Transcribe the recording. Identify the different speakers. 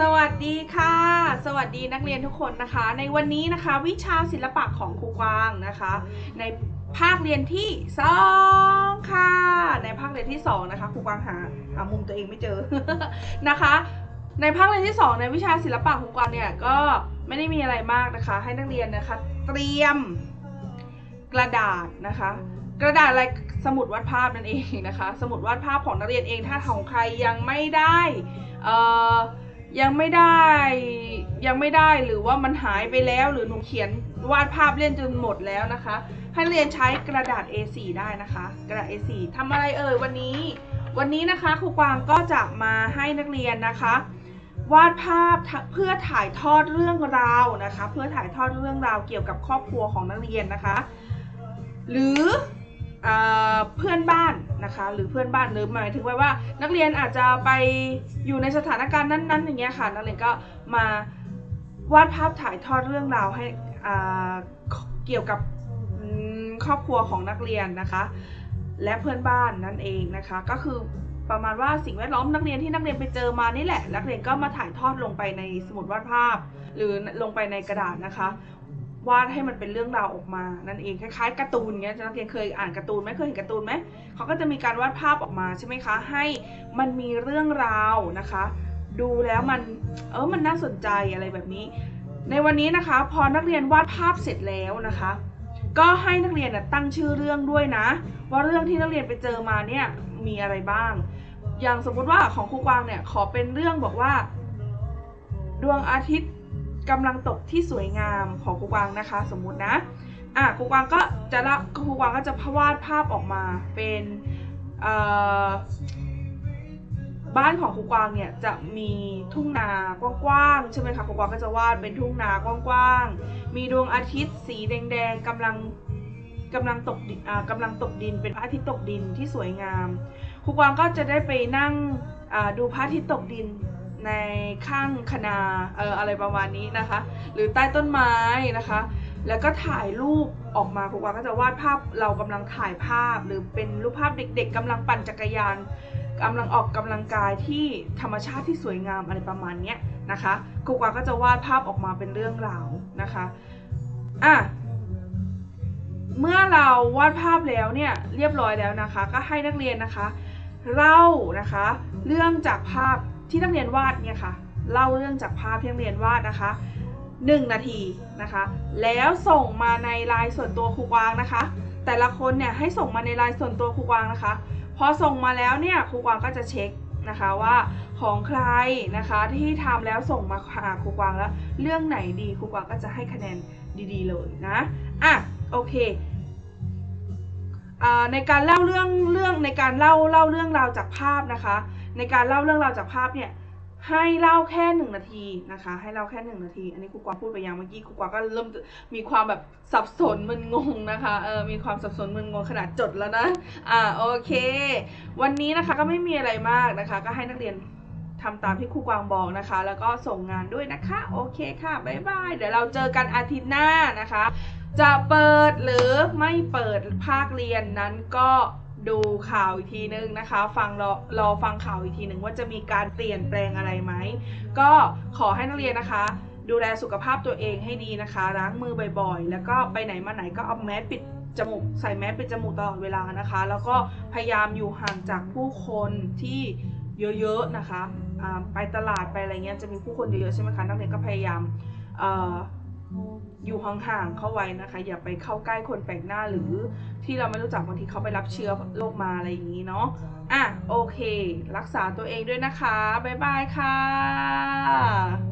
Speaker 1: สวัสดีค่ะ สวัสดีนักเรียนทุกคนนะคะ ในวันนี้นะคะ วิชาศิลปะของครูกวางนะคะ ในภาคเรียนที่สองค่ะ ในภาคเรียนที่สองนะคะครูกวางหาหามุมตัวเองไม่เจอนะคะ ในภาคเรียนที่สองในวิชาศิลปะครูกวางเนี่ยก็ไม่ได้มีอะไรมากนะคะ ให้นักเรียนนะคะ เตรียมกระดาษนะคะ กระดาษอะไรสมุดวาดภาพนั่นเองนะคะ สมุดวาดภาพของนักเรียนเองถ้าของใครยังไม่ได้เอ่อ ยังไม่ได้ยังไม่ได้หรือว่ามันหายไปแล้วหรือหนูเขียนวาดภาพเล่นจนหมดแล้วนะคะ ให้เรียนใช้กระดาษ A4 ได้นะคะ กระดาษ A4 ทำอะไรเอ่ยวันนี้ วันนี้นะคะครูกวางก็จะมาให้นักเรียนนะคะ วาดภาพเพื่อถ่ายทอดเรื่องราวนะคะ เพื่อถ่ายทอดเรื่องราวเกี่ยวกับครอบครัวของนักเรียนนะคะ หรือเอ่อเพื่อนบ้าน นะคะ หรือเพื่อนบ้านหรือหมายถึงว่าว่า นักเรียนอาจจะไปอยู่ในสถานการณ์นั้นๆ อย่างเงี้ยค่ะ นักเรียนก็มาวาดภาพถ่ายทอดเรื่องราวให้เกี่ยวกับครอบครัวของนักเรียนนะคะ และเพื่อนบ้านนั่นเองนะคะ ก็คือประมาณว่าสิ่งแวดล้อมนักเรียนที่นักเรียนไปเจอมานี่แหละ นักเรียนก็มาถ่ายทอดลงไปในสมุดวาดภาพ หรือลงไปในกระดาษนะคะ วาดให้มันเป็นเรื่องราวออกมานั่นเองคล้ายๆการ์ตูนเงี้ยนักเรียนเคยอ่านการ์ตูนไหมเคยเห็นการ์ตูนไหมเขาก็จะมีการวาดภาพออกมาใช่ไหมคะ ให้มันมีเรื่องราวนะคะ ดูแล้วมันเออมันน่าสนใจอะไรแบบนี้ ในวันนี้นะคะ พอนักเรียนวาดภาพเสร็จแล้วนะคะ ก็ให้นักเรียนนะตั้งชื่อเรื่องด้วยนะ ว่าเรื่องที่นักเรียนไปเจอมาเนี่ยมีอะไรบ้าง อย่างสมมุติว่าของครูกวางเนี่ยขอเป็นเรื่องบอกว่า ดวงอาทิตย์ กำลังตกที่สวยงามของครูกวางนะคะ สมมุตินะอะครูกวางก็จะละครูกวางก็จะวาดภาพออกมาเป็นบ้านของครูกวางเนี่ยจะมีทุ่งนากว้างๆใช่ไหมคะครูกวางก็จะวาดเป็นทุ่งนากว้างๆมีดวงอาทิตย์สีแดงๆกำลังกำลังตกดินกำลังตกดินเป็นพระอาทิตย์ตกดินที่สวยงามครูกวางก็จะได้ไปนั่งดูพระอาทิตย์ตกดิน ในข้างคณาเอออะไรประมาณนี้นะคะ หรือใต้ต้นไม้นะคะ แล้วก็ถ่ายรูปออกมาครูกวางก็จะวาดภาพเรากำลังถ่ายภาพ หรือเป็นรูปภาพเด็ก ๆกำลังปั่นจักรยานกำลังออกกำลังกายที่ธรรมชาติที่สวยงามอะไรประมาณนี้นะคะครูกวางก็จะวาดภาพออกมาเป็นเรื่องราวนะคะอะเมื่อเราวาดภาพแล้วเนี่ยเรียบร้อยแล้วนะคะ ก็ให้นักเรียนนะคะ เล่านะคะ เรื่องจากภาพ ที่นักเรียนวาดเนี่ยค่ะเล่าเรื่องจากภาพที่นักเรียนวาดนะคะ 1 นาทีนะคะ แล้วส่งมาในไลน์ส่วนตัวครูกวางนะคะ แต่ละคนเนี่ยให้ส่งมาในไลน์ส่วนตัวครูกวางนะคะ พอส่งมาแล้วเนี่ยครูกวางก็จะเช็คนะคะว่าของใครนะคะที่ทำแล้วส่งมาหาครูกวางแล้ว เรื่องไหนดีครูกวางก็จะให้คะแนนดีๆ เลยนะอะโอเคอ่าในการเล่าเรื่องเรื่องในการเล่าเล่าเรื่องราวจากภาพนะคะ ในการเล่าเรื่องราวจากภาพเนี่ยให้เล่าแค่หนึ่งนาทีนะคะ ให้เล่าแค่หนึ่งนาที อันนี้ครูกวางพูดไปยังเมื่อกี้ครูกวางก็เริ่มมีความแบบสับสนมึนงงนะคะเออมีความสับสนมึนงงขนาดจดแล้วนะอ่าโอเค วันนี้นะคะก็ไม่มีอะไรมากนะคะ ก็ให้นักเรียนทำตามที่ครูกวางบอกนะคะ แล้วก็ส่งงานด้วยนะคะ โอเคค่ะบ๊ายบายเดี๋ยวเราเจอกันอาทิตย์หน้านะคะ จะเปิดหรือไม่เปิดภาคเรียนนั้นก็ ดูข่าวอีกทีนึงนะคะ ฟังรอรอฟังข่าวอีกทีหนึ่งว่าจะมีการเปลี่ยนแปลงอะไรไหม ก็ขอให้นักเรียนนะคะ ดูแลสุขภาพตัวเองให้ดีนะคะล้างมือบ่อยๆ แล้วก็ไปไหนมาไหนก็เอาแมสปิดจมูกใส่แมสปิดจมูกตลอดเวลานะคะ แล้วก็พยายามอยู่ห่างจากผู้คนที่เยอะๆนะคะ ไปตลาดไปอะไรเงี้ยจะมีผู้คนเยอะๆใช่ไหมคะนักเรียนก็พยายามอ อยู่ห่างๆเข้าไว้นะคะ อย่าไปเข้าใกล้คนแปลกหน้าหรือที่เราไม่รู้จักบางทีเขาไปรับเชื้อโรคมาอะไรอย่างนี้เนาะอะโอเค รักษาตัวเองด้วยนะคะ บ๊ายบายค่ะ